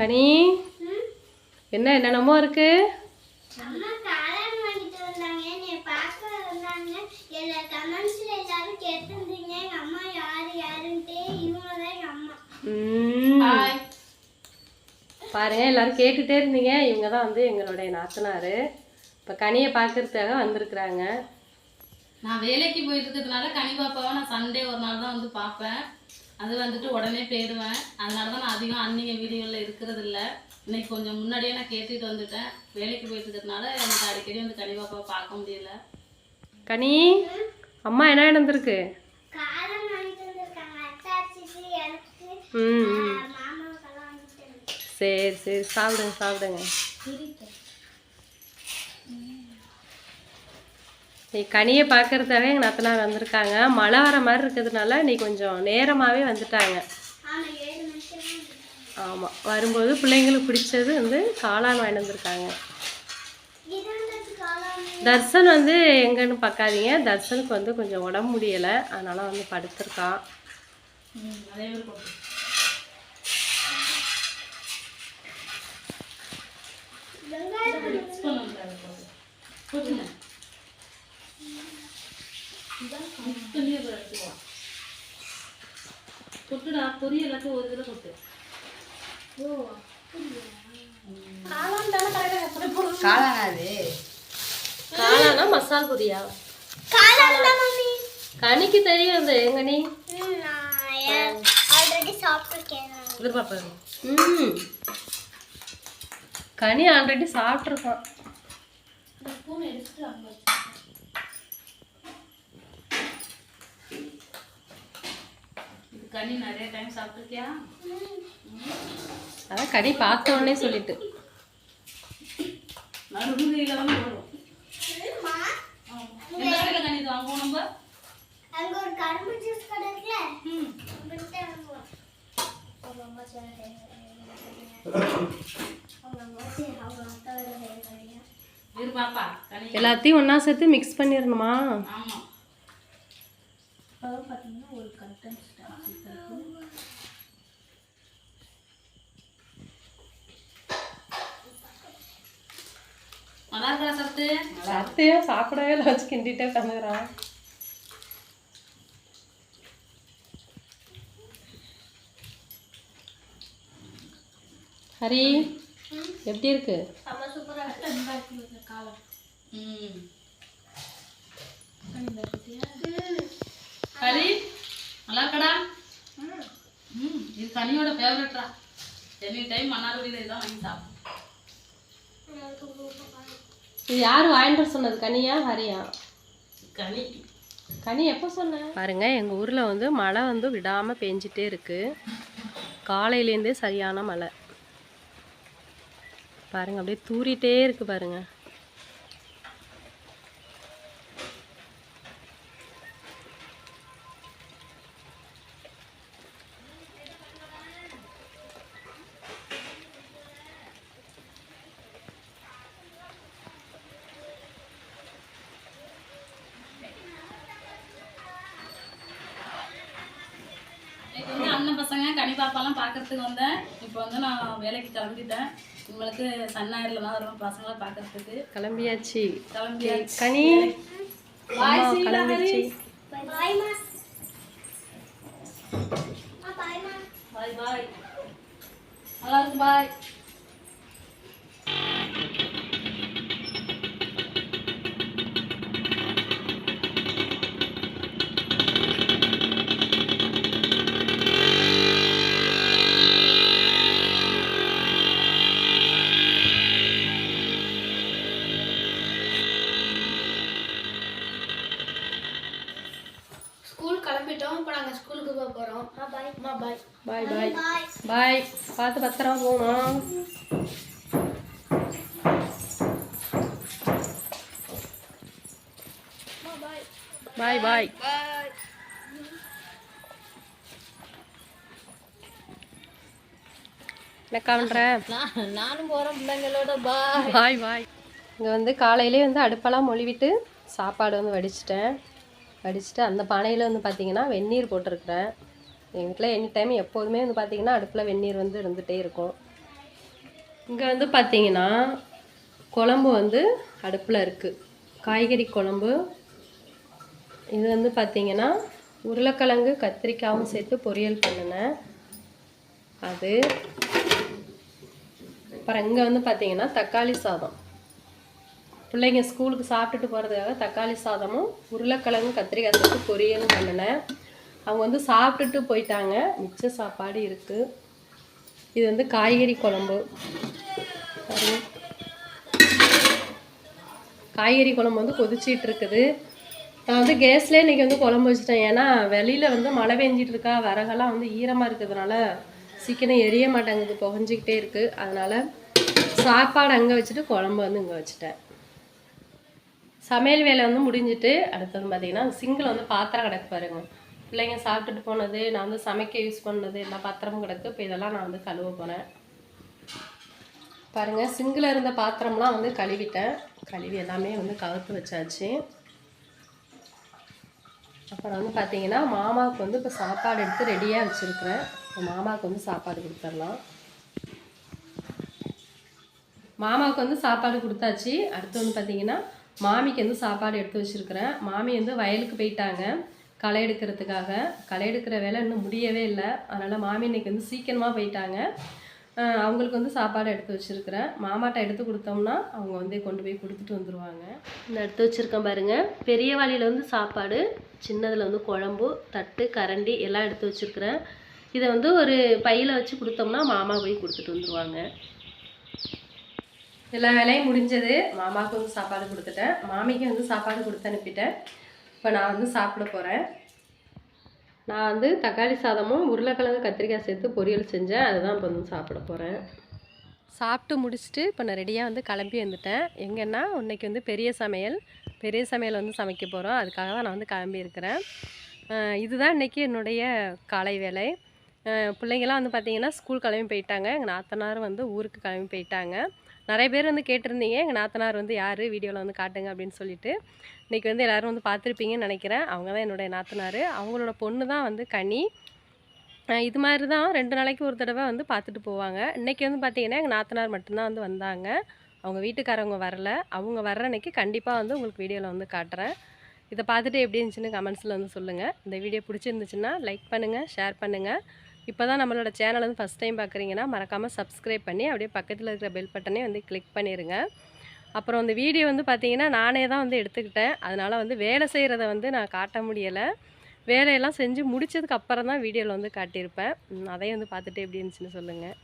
கனி. என்ன என்னென்னமோ இருக்கு? பாருங்க எல்லாரும் கேட்டுட்டே இருந்தீங்க. இவங்க தான் வந்து எங்களுடைய நாத்தனார். இப்போ கனியை பார்க்கறதுக்காக வந்திருக்கிறாங்க. நான் வேலைக்கு போயிட்டு இருக்கிறதுனால கனி பாப்பாவை நான் சண்டே ஒரு நாள் தான் வந்து பார்ப்பேன். அது வந்துட்டு உடனே போயிடுவேன். அதனால தான் நான் அதிகம் அன்னிங்க வீடியோவில் இருக்கிறது இல்ல இன்னைக்கு கொஞ்சம் முன்னாடியே நான் கேட்டுட்டு வந்துட்டேன். வேலைக்கு போயிட்டு இருக்கிறதுனால எனக்கு அடிக்கடி வந்து கனி பாப்பாவை பார்க்க முடியல. கனி அம்மா என்ன நடந்திருக்கு. சரி சரி. சாப்பிடுங்க சாப்பிடுங்க. நீ கனியை பார்க்கறதாவே எங்கள் நத்தனார் வந்திருக்காங்க. மழை வர மாதிரி இருக்கிறதுனால நீ கொஞ்சம் நேரமாகவே வந்துட்டாங்க. ஆமாம் வரும்போது பிள்ளைங்களுக்கு பிடிச்சது வந்து காளான் வாங்கிட்டு வந்திருக்காங்க. தர்சன் வந்து எங்கன்னு பார்க்காதீங்க. தர்சனுக்கு வந்து கொஞ்சம் உடம்பு முடியலை. அதனால் வந்து படுத்திருக்கான். ம், அதே மாதிரி போட்டு மிக்ஸ் பண்ண முடியாது போட்டு. போட்டுங்க மிக்ஸ் பண்ணி அதை எடுத்துக்கலாம் கொட்டுடா எல்லாத்தையும் ஒரு இதில் கொட்டு காளானாது காளானா மசால் பொரியா காளான் தான் மம்மி கனிக்கு தெரியும் அது எங்க நீ ம், நான் ஆல்ரெடி சாப்பிட்டுருக்கேன் நான். எதிர்பார்ப்பாரு ம் கனி ஆல்ரெடி சாப்பிட்ருக்கான் கனி நிறைய டைம் சாப்பிட்டுருக்கியா? அதான் கனி பார்த்த உடனே சொல்லிட்டு நடுமுறையில் கடையில் கனி இது வாங்குவோம் நம்ம? அங்க ஒரு கரும்பு ஜூஸ் கடை இருக்குல்ல? எல்லாத்தையும் ஒன்றா சேர்த்து மிக்ஸ் பண்ணிடணுமா ஆமாம் அப்புறம் பார்த்தீங்கன்னா ஒரு கண்டென்ட் ஸ்டார்ட் நல்லா இருக்கா சத்து சத்தையும் சாப்பிடவே இல்லை வச்சு கிண்டிட்டே உட்காந்துக்கிறான் ஹரி எப்படி இருக்கு? ஹரி நல்லா இருக்கடா? ம். இது கனியோட ஃபேவரட்ரா எனி டைம் மன்னார்குடியில் இதான் வாங்கி சாப்பிடும் இது யார் வாங்கிட்டு சொன்னது கனியா ஹரியா? கனி. கனி எப்போ சொன்ன? பாருங்க எங்கள் ஊரில் வந்து மழை வந்து விடாமல் பெஞ்சிட்டே இருக்கு. காலையிலேருந்தே சரியான மழை. பாருங்க அப்படியே தூறிட்டே இருக்கு பாருங்க. கனி பாப்பாலாம் பார்க்கறதுக்கு வந்தேன். இப்போ வந்து நான் வேலைக்கு கிளம்பிட்டேன். உங்களுக்கு சன்னாயிரில் தான் வருவேன் பசங்களை பார்க்கறதுக்கு. கிளம்பியாச்சு. கிளம்பியாச்சு. கனி. பாய்மா பாய் பாய் நல்லா இருக்கு பாய் ஸ்கூல் கிளம்பிட்டோம். இப்போ நாங்கள் ஸ்கூலுக்கு போக போகிறோம் பாய் அம்மா பாய் பாய் பாய் பாய் பாய் பார்த்து பத்திரமா போகணும் பாய் பாய் என்ன காண்ற நானும் போகிறேன் பிள்ளைங்களோட. பா பாய் பாய் இங்கே வந்து காலையிலே வந்து அடுப்பெல்லாம் மொழிவிட்டு சாப்பாடு வந்து வடிச்சிட்டேன். வடிச்சிட்டு அந்த பானையில் வந்து பார்த்தீங்கன்னா வெந்நீர் போட்டிருக்கிறேன். எங்கள் வீட்டில் எனி டைம் எப்போதுமே வந்து பார்த்திங்கன்னா அடுப்பில் வெந்நீர் வந்து இருந்துகிட்டே இருக்கும். இங்கே வந்து பார்த்திங்கன்னா குழம்பு வந்து அடுப்பில் இருக்குது காய்கறி குழம்பு. இது வந்து பார்த்தீங்கன்னா உருளைக்கிழங்கு கத்திரிக்காயும் சேர்த்து பொரியல் பண்ணினேன். அது. அப்புறம் இங்கே வந்து பார்த்திங்கன்னா தக்காளி சாதம். பிள்ளைங்க ஸ்கூலுக்கு சாப்பிட்டுட்டு போகிறதுக்காக தக்காளி சாதமும் உருளைக்கிழங்கு கத்திரிக்காய் சேர்த்து பொரியலும் பண்ணினேன். அவங்க வந்து சாப்பிட்டுட்டு போயிட்டாங்க. மிச்ச சாப்பாடு இருக்குது இது வந்து காய்கறி குழம்பு. காய்கறி குழம்பு வந்து கொதிச்சிட்டு இருக்குது. நான் வந்து கேஸ்லேயே இன்றைக்கி வந்து குழம்பு வச்சுட்டேன். ஏன்னா வெளியில் வந்து மழை பெஞ்சிட்டு இருக்கா விறகெல்லாம் வந்து ஈரமாக இருக்கிறதுனால சீக்கிரம் எரிய மாட்டேங்குது புகஞ்சிக்கிட்டே இருக்குது அதனால் சாப்பாடு அங்கே வச்சுட்டு குழம்பு வந்து இங்கே வச்சுட்டேன். சமையல் வேலை வந்து முடிஞ்சிட்டு அடுத்தது பார்த்தீங்கன்னா சிங்கில் வந்து பாத்திரம் கிடக்கு பாருங்க. பிள்ளைங்க சாப்பிட்டுட்டு போனது நான் வந்து சமைக்க யூஸ் பண்ணது எல்லா பாத்திரமும் கிடக்கு. இப்போ இதெல்லாம் நான் வந்து கழுவ போகிறேன் பாருங்கள் சிங்கில் இருந்த பாத்திரம்லாம் வந்து கழுவிட்டேன். கழுவி எல்லாமே வந்து கவுத்து வச்சாச்சு. அப்புறம் வந்து பார்த்தீங்கன்னா மாமாவுக்கு வந்து இப்போ சாப்பாடு எடுத்து ரெடியாக வச்சுருக்குறேன். இப்போ மாமாவுக்கு வந்து சாப்பாடு கொடுத்துடலாம். மாமாவுக்கு வந்து சாப்பாடு கொடுத்தாச்சு. அடுத்து வந்து பார்த்தீங்கன்னா மாமிக்கு வந்து சாப்பாடு எடுத்து வச்சுருக்கிறேன். மாமி வந்து வயலுக்கு போயிட்டாங்க. களை எடுக்கிறதுக்காக. களை எடுக்கிற வேலை இன்னும் முடியவே இல்லை. அதனால் மாமி இன்னைக்கு வந்து சீக்கிரமாக போயிட்டாங்க. அவங்களுக்கு வந்து சாப்பாடு எடுத்து வச்சுருக்கிறேன். மாமாட்ட எடுத்து கொடுத்தோம்னா அவங்க வந்து கொண்டு போய் கொடுத்துட்டு வந்துடுவாங்க இந்த எடுத்து வச்சுருக்கேன் பாருங்கள் பெரிய வாளியில் வந்து சாப்பாடு சின்னதில் வந்து குழம்பு தட்டு கரண்டி எல்லாம் எடுத்து வச்சுருக்கிறேன். இதை வந்து ஒரு பையில் வச்சு கொடுத்தோம்னா மாமா போய் கொடுத்துட்டு வந்துடுவாங்க எல்லா வேலையும் முடிஞ்சது. மாமாவுக்கு வந்து சாப்பாடு கொடுத்துட்டேன். மாமிக்கு வந்து சாப்பாடு கொடுத்து அனுப்பிட்டேன். இப்போ நான் வந்து சாப்பிட போகிறேன் நான் வந்து தக்காளி சாதமும் உருளைக்கிழங்கு கத்திரிக்காய் சேர்த்து பொரியல் செஞ்சேன். அதுதான் இப்போ வந்து சாப்பிட போகிறேன் சாப்பிட்டு முடிச்சுட்டு இப்போ நான் ரெடியாக வந்து கிளம்பி வந்துட்டேன். எங்கன்னா இன்னைக்கு வந்து பெரிய சமையல். பெரிய சமையல் வந்து சமைக்க போகிறோம் அதுக்காக தான் நான் வந்து கிளம்பி இருக்கிறேன். இதுதான் இன்றைக்கி என்னுடைய காலை வேலை. பிள்ளைங்கள்லாம் வந்து பார்த்திங்கன்னா ஸ்கூல் கிளம்பி போயிட்டாங்க. எங்கள் நாத்தனார் வந்து ஊருக்கு கிளம்பி போயிட்டாங்க. நிறைய பேர் வந்து கேட்டிருந்தீங்க எங்கள் நாத்தனார் வந்து யார்? வீடியோவில் வந்து காட்டுங்க அப்படின்னு சொல்லிட்டு. இன்றைக்கி வந்து எல்லோரும் வந்து பார்த்துருப்பீங்கன்னு நினைக்கிறேன். அவங்க தான் என்னுடைய நாத்தனார். அவங்களோட பொண்ணு தான் வந்து கனி. இது மாதிரி தான் ரெண்டு நாளைக்கு ஒரு தடவை வந்து பார்த்துட்டு போவாங்க. இன்றைக்கி வந்து பார்த்திங்கன்னா எங்கள் நாத்தனார் மட்டும்தான் வந்து வந்தாங்க. அவங்க வீட்டுக்காரவங்க வரல. அவங்க வர்ற அன்றைக்கி கண்டிப்பாக வந்து உங்களுக்கு வீடியோவில் வந்து காட்டுறேன். இதை பார்த்துட்டு எப்படி இருந்துச்சுன்னு கமெண்ட்ஸில் வந்து சொல்லுங்கள் இந்த வீடியோ பிடிச்சிருந்துச்சுன்னா லைக் பண்ணுங்கள் ஷேர் பண்ணுங்கள் இப்போ தான் நம்மளோட சேனல் வந்து ஃபஸ்ட் டைம் பார்க்குறீங்கன்னா மறக்காமல் சப்ஸ்கிரைப் பண்ணி அப்படியே பக்கத்தில் இருக்கிற பெல் பட்டனே வந்து கிளிக் பண்ணிடுங்க அப்புறம் இந்த வீடியோ வந்து பார்த்தீங்கன்னா நானே தான் வந்து எடுத்துக்கிட்டேன். அதனால் வந்து வேலை செய்கிறத வந்து நான் காட்ட முடியலை. வேலையெல்லாம் செஞ்சு முடித்ததுக்கு அப்புறம் தான் வீடியோவில் வந்து காட்டியிருப்பேன். அதையும் வந்து பார்த்துட்டு எப்படி இருந்துச்சுன்னு சொல்லுங்கள்